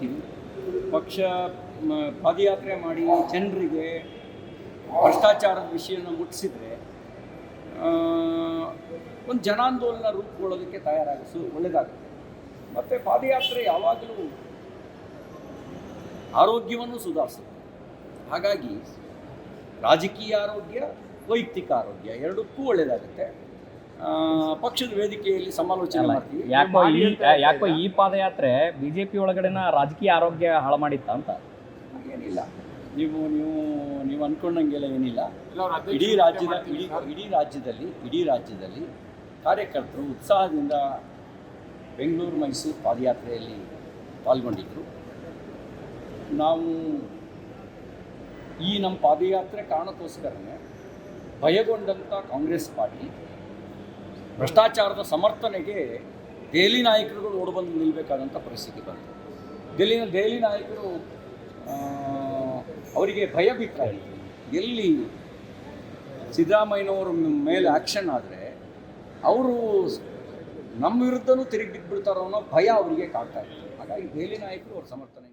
ಮಾಡ್ತೀವಿ. ಪಕ್ಷ ಪಾದಯಾತ್ರೆ ಮಾಡಿ ಜನರಿಗೆ ಭ್ರಷ್ಟಾಚಾರದ ವಿಷಯನ ಮುಟ್ಟಿಸಿದ್ರೆ ಒಂದು ಜನಾಂದೋಲನ ರೂಪುಗೊಳ್ಳೋದಕ್ಕೆ ತಯಾರಾಗಿಸು ಒಳ್ಳೆಯದಾಗುತ್ತೆ ಮತ್ತು ಪಾದಯಾತ್ರೆ ಯಾವಾಗಲೂ ಆರೋಗ್ಯವನ್ನು ಸುಧಾರಿಸುತ್ತೆ. ಹಾಗಾಗಿ ರಾಜಕೀಯ ಆರೋಗ್ಯ, ವೈಯಕ್ತಿಕ ಆರೋಗ್ಯ ಎರಡಕ್ಕೂ ಒಳ್ಳೆಯದಾಗುತ್ತೆ ಪಕ್ಷದ ವೇದಿಕೆಯಲ್ಲಿ ಸಮಾಲೋಚನೆ ಮಾಡ್ತೀವಿ. ಯಾಕೋ ಈ ಯಾಕೋ. ಈ ಪಾದಯಾತ್ರೆ ಬಿಜೆಪಿ ಒಳಗಡೆನ ರಾಜಕೀಯ ಆರೋಗ್ಯ ಹಾಳು ಮಾಡಿತ್ತ ಅಂತ? ಏನಿಲ್ಲ. ನೀವು ನೀವು ನೀವು ಅನ್ಕೊಂಡಂಗೆಲ್ಲ ಏನಿಲ್ಲ. ಇಡೀ ರಾಜ್ಯದ ಇಡೀ ಇಡೀ ರಾಜ್ಯದಲ್ಲಿ ಇಡೀ ರಾಜ್ಯದಲ್ಲಿ ಕಾರ್ಯಕರ್ತರು ಉತ್ಸಾಹದಿಂದ ಬೆಂಗಳೂರು ಮೈಸೂರು ಪಾದಯಾತ್ರೆಯಲ್ಲಿ ಪಾಲ್ಗೊಂಡಿದ್ದರು ನಾವು ಈ ನಮ್ಮ ಪಾದಯಾತ್ರೆ ಕಾರಣಕ್ಕೋಸ್ಕರನೇ ಭಯಗೊಂಡಂಥ ಕಾಂಗ್ರೆಸ್ ಪಾರ್ಟಿ ಭ್ರಷ್ಟಾಚಾರದ ಸಮರ್ಥನೆಗೆ ದೆಹಲಿ ನಾಯಕರುಗಳು ಓಡಬಂದು ನಿಲ್ಲಬೇಕಾದಂಥ ಪರಿಸ್ಥಿತಿ ಬಂತು. ದೆಹಲಿನ ದೆಹಲಿ ನಾಯಕರು ಅವರಿಗೆ ಭಯ ಬಿಟ್ಟಾಯಿತು ಎಲ್ಲಿ ಸಿದ್ದರಾಮಯ್ಯನವರ ಮೇಲೆ ಆ್ಯಕ್ಷನ್ ಆದರೆ ಅವರು ನಮ್ಮ ವಿರುದ್ಧನೂ ತಿರುಗಿ ಬಿದ್ದುಬಿಡ್ತಾರೋ ಅನ್ನೋ ಭಯ ಅವರಿಗೆ ಕಾಡ್ತಾ ಇತ್ತು. ಹಾಗಾಗಿ ದೆಹಲಿ ನಾಯಕರು ಅವ್ರ ಸಮರ್ಥನೆ